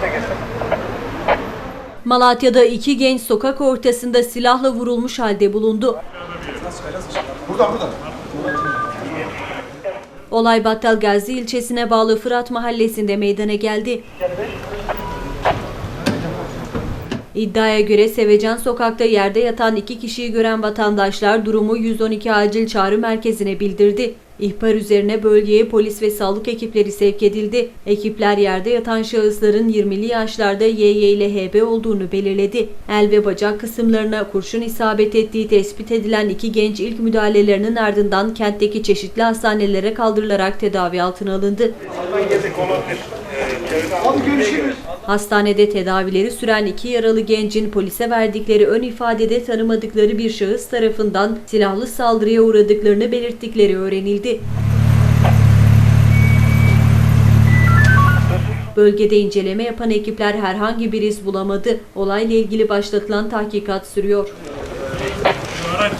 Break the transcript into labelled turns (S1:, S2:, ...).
S1: çekilsin.
S2: Malatya'da iki genç sokak ortasında silahla vurulmuş halde bulundu.
S3: Buradan buradan.
S2: Olay Battalgazi ilçesine bağlı Fırat mahallesinde meydana geldi. İddiaya göre Sevecan sokakta yerde yatan iki kişiyi gören vatandaşlar durumu 112 acil çağrı merkezine bildirdi. İhbar üzerine bölgeye polis ve sağlık ekipleri sevk edildi. Ekipler yerde yatan şahısların 20'li yaşlarda YY ile HB olduğunu belirledi. El ve bacak kısımlarına kurşun isabet ettiği tespit edilen iki genç ilk müdahalelerinin ardından kentteki çeşitli hastanelere kaldırılarak tedavi altına alındı. Hastanede tedavileri süren iki yaralı gencin polise verdikleri ön ifadede tanımadıkları bir şahıs tarafından silahlı saldırıya uğradıklarını belirttikleri öğrenildi. Bölgede inceleme yapan ekipler herhangi bir iz bulamadı. Olayla ilgili başlatılan tahkikat sürüyor.
S4: Şu araç.